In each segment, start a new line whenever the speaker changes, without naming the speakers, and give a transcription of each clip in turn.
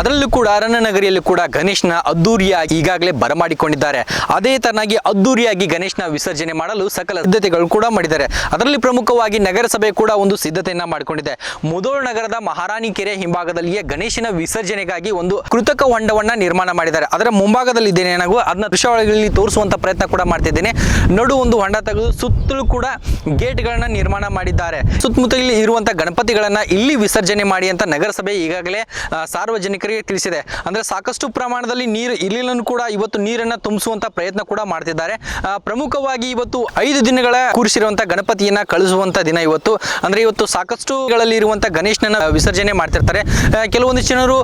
ಅದರಲ್ಲೂ ಕೂಡ ಅರಣ್ಯನಗರಿಯಲ್ಲಿ ಕೂಡ ಗಣೇಶನ ಅದ್ದೂರಿಯಾಗಿ ಈಗಾಗಲೇ ಬರಮಾಡಿಕೊಂಡಿದ್ದಾರೆ ಅದೇ ತರನಾಗಿ ಅದ್ದೂರಿಯಾಗಿ ಗಣೇಶನ ವಿಸರ್ಜನೆ ಮಾಡಲು ಸಕಲ ಸಿದ್ಧತೆಗಳು ಕೂಡ ಮಾಡಿದ್ದಾರೆ. ಅದರಲ್ಲಿ ಪ್ರಮುಖವಾಗಿ ನಗರಸಭೆ ಕೂಡ ಒಂದು ಸಿದ್ಧತೆಯನ್ನ ಮಾಡಿಕೊಂಡಿದೆ. ಮುದೋಳ್ ನಗರದ ಮಹಾರಾಣಿ ಕೆರೆ ಹಿಂಭಾಗದಲ್ಲಿಯೇ ಗಣೇಶನ ವಿಸರ್ಜನೆಗಾಗಿ ಒಂದು ಕೃತಕ ಹೊಂಡವನ್ನ ನಿರ್ಮಾಣ ಮಾಡಿದ್ದಾರೆ. ಅದರ ಮುಂಭಾಗದಲ್ಲಿ ಇದ್ದೇನೆ. ನನಗೂ ಅದನ್ನ ದೃಶ್ಯಾವಳಿಗಳಲ್ಲಿ ತೋರಿಸುವಂತ ಪ್ರಯತ್ನ ಕೂಡ ಮಾಡ್ತಿದ್ದೇನೆ ನಡು ಒಂದು ಹೊಂಡ ತೆಗೆದು ಸುತ್ತಲೂ ಕೂಡ ಗೇಟ್ಗಳನ್ನ ನಿರ್ಮಾಣ ಮಾಡಿದ್ದಾರೆ. ಸುತ್ತಮುತ್ತಲಿ ಇರುವಂತ ಗಣಪತಿಗಳನ್ನ ಇಲ್ಲಿ ವಿಸರ್ಜನೆ ಮಾಡಿ ಅಂತ ನಗರಸಭೆ ಈಗಾಗಲೇ ಆ, ಸಾರ್ವಜನಿಕರಿಗೆ ತಿಳಿಸಿದೆ. ಅಂದ್ರೆ ಸಾಕಷ್ಟು ಪ್ರಮಾಣದಲ್ಲಿ ನೀರು ಇಲ್ಲಿನೂ ಕೂಡ ಇವತ್ತು ನೀರನ್ನ ತುಂಬಿಸುವಂತ ಪ್ರಯತ್ನ ಕೂಡ ಮಾಡ್ತಿದ್ದಾರೆ. ಪ್ರಮುಖವಾಗಿ ಇವತ್ತು ಐದು ದಿನಗಳ ಕೂರಿಸಿರುವಂತಹ ಗಣಪತಿಯನ್ನ ಕಳಿಸುವಂತ ದಿನ ಇವತ್ತು. ಅಂದ್ರೆ ಇವತ್ತು ಸಾಕಷ್ಟುಗಳಲ್ಲಿ ಇರುವಂತಹ ಗಣೇಶನನ್ನ ವಿಸರ್ಜನೆ ಮಾಡ್ತಿರ್ತಾರೆ. ಕೆಲವೊಂದಿಷ್ಟು ಜನರು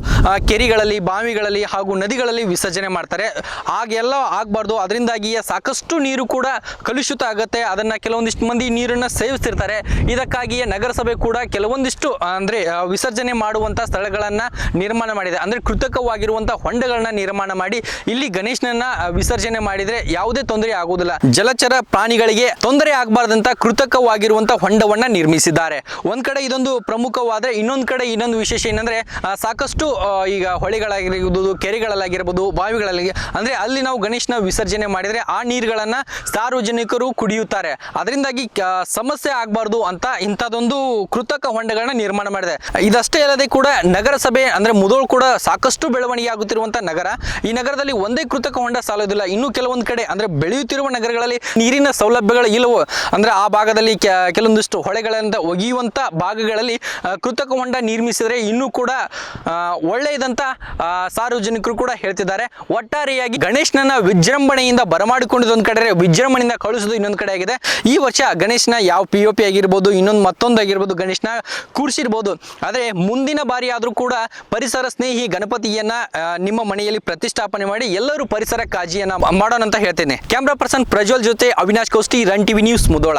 ಕೆರೆಗಳಲ್ಲಿ, ಬಾವಿಗಳಲ್ಲಿ ಹಾಗೂ ನದಿಗಳಲ್ಲಿ ವಿಸರ್ಜನೆ ಮಾಡ್ತಾರೆ. ಹಾಗೆಲ್ಲ ಆಗಬಾರ್ದು. ಅದರಿಂದಾಗಿಯೇ ಸಾಕಷ್ಟು ನೀರು ಕೂಡ ಕಲುಷಿತ ಆಗುತ್ತೆ. ಅದನ್ನ ಕೆಲವೊಂದಿಷ್ಟು ಮಂದಿ ನೀರನ್ನ ಸೇವಿಸ್ತಿರ್ತಾರೆ. ಇದಕ್ಕಾಗಿಯೇ ನಗರಸಭೆ ಕೂಡ ಕೆಲವೊಂದಿಷ್ಟು, ಅಂದ್ರೆ ವಿಸರ್ಜನೆ ಮಾಡುವಂತ ಸ್ಥಳಗಳನ್ನ ನಿರ್ಮಾಣ ಮಾಡಿದೆ ಅಂದ್ರೆ ಕೃತಕವಾಗಿರುವಂತ ಹೊಂಡಗಳನ್ನ ನಿರ್ಮಾಣ ಮಾಡಿ ಇಲ್ಲಿ ಗಣೇಶನನ್ನ ವಿಸರ್ಜನೆ ಮಾಡಿದ್ರೆ ಯಾವುದೇ ತೊಂದರೆ ಆಗುವುದಿಲ್ಲ. ಜಲಚರ ಪ್ರಾಣಿಗಳಿಗೆ ತೊಂದರೆ ಆಗಬಾರ್ದಂತ ಕೃತಕವಾಗಿರುವಂತ ಹೊಂಡವನ್ನ ನಿರ್ಮಿಸಿದ್ದಾರೆ. ಒಂದ್ ಕಡೆ ಇದೊಂದು ಪ್ರಮುಖವಾದ್ರೆ ಇನ್ನೊಂದ್ ಕಡೆ ಇನ್ನೊಂದು ವಿಶೇಷ ಏನಂದ್ರೆ ಸಾಕಷ್ಟು ಈಗ ಹೊಳೆಗಳಾಗಿರ್ಬೋದು, ಕೆರೆಗಳಲ್ಲಾಗಿರ್ಬೋದು ಬಾವಿಗಳಲ್ಲಿ ಅಂದ್ರೆ ಅಲ್ಲಿ ನಾವು ಗಣೇಶನ ವಿಸರ್ಜನೆ ಮಾಡಿದ್ರೆ ಆ ನೀರುಗಳನ್ನ ಸಾರ್ವಜನಿಕರು ಕುಡಿಯುತ್ತಾರೆ. ಅದರಿಂದಾಗಿ ಸಮಸ್ಯೆ ಆಗಬಾರ್ದು ಅಂತ ಇಂಥದ್ದೊಂದು ಕೃತಕ ಹೊಂಡಗಳನ್ನ ನಿರ್ಮಾಣ ಮಾಡಿದೆ. ಇದಷ್ಟೇ ಅಲ್ಲದೆ ಕೂಡ ನಗರಸಭೆ ಅಂದ್ರೆ ಮುದೋಳ್ ಕೂಡ ಸಾಕಷ್ಟು ಬೆಳವಣಿಗೆ ಆಗುತ್ತಿರುವಂತಹ ನಗರ. ಈ ನಗರದಲ್ಲಿ ಒಂದೇ ಕೃತಕ ಹೊಂಡ ಸಾಲೋದಿಲ್ಲ. ಇನ್ನು ಕೆಲವೊಂದು ಕಡೆ ಅಂದ್ರೆ ಬೆಳೆಯುತ್ತಿರುವ ನಗರಗಳಲ್ಲಿ ನೀರಿನ ಸೌಲಭ್ಯಗಳು ಇಲ್ಲವೋ. ಅಂದ್ರೆ ಆ ಭಾಗದಲ್ಲಿ ಕೆಲವೊಂದಿಷ್ಟು ಹೊಳೆಗಳಿಂದ ಒಗೆಯುವಂತ ಭಾಗಗಳಲ್ಲಿ ಕೃತಕ ಹೊಂಡ ನಿರ್ಮಿಸಿದ್ರೆ ಇನ್ನೂ ಕೂಡ ಒಳ್ಳೆಯದಂತ ಸಾರ್ವಜನಿಕರು ಕೂಡ ಹೇಳ್ತಿದ್ದಾರೆ. ಒಟ್ಟಾರೆಯಾಗಿ ಗಣೇಶನನ್ನ ವಿಜೃಂಭಣೆಯಿಂದ ಬರಮಾಡಿಕೊಂಡಿದ್ದು ಒಂದು ಕಡೆ ವಿಜೃಂಭಣೆಯಿಂದ ಕಳಿಸೋದು ಇನ್ನೊಂದು ಕಡೆ ಆಗಿದೆ. ಈ ವರ್ಷ ಗಣೇಶನ ಯಾವ ಪಿ ಒ ಪಿ ಆಗಿರ್ಬೋದು, ಇನ್ನೊಂದು ಮತ್ತೊಂದು ಆಗಿರ್ಬೋದು ಗಣೇಶನ ಕೂರಿಸಿರ್ಬೋದು. ಆದರೆ ಮುಂದಿನ ಬಾರಿ ಆದರೂ ಕೂಡ ಪರಿಸರ ಸ್ನೇಹಿ ಗಣಪತಿಯನ್ನ ನಿಮ್ಮ ಮನೆಯಲ್ಲಿ ಪ್ರತಿಷ್ಠಾಪನೆ ಮಾಡಿ ಎಲ್ಲರೂ ಪರಿಸರ ಕಾಜಿಯನ್ನ ಮಾಡೋಣ ಅಂತ ಹೇಳ್ತೇನೆ. ಕ್ಯಾಮ್ರಾ ಪರ್ಸನ್ ಪ್ರಜ್ವಲ್ ಜೊತೆ Avinash Kosti run TV news Mudhol.